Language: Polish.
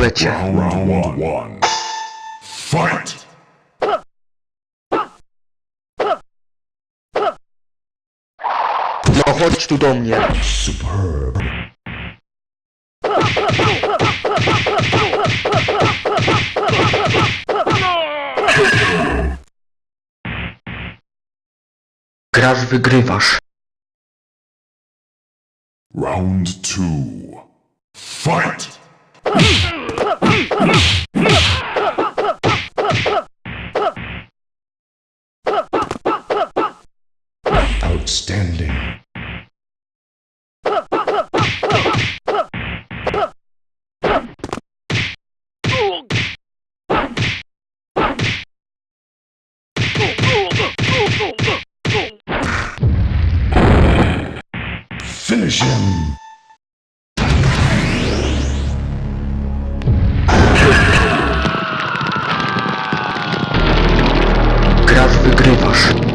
one. Fight! No chodź tu do mnie. Superb. Grasz, wygrywasz. Round two. Fight! Outstanding. Finish him! Grasz, wygrywasz.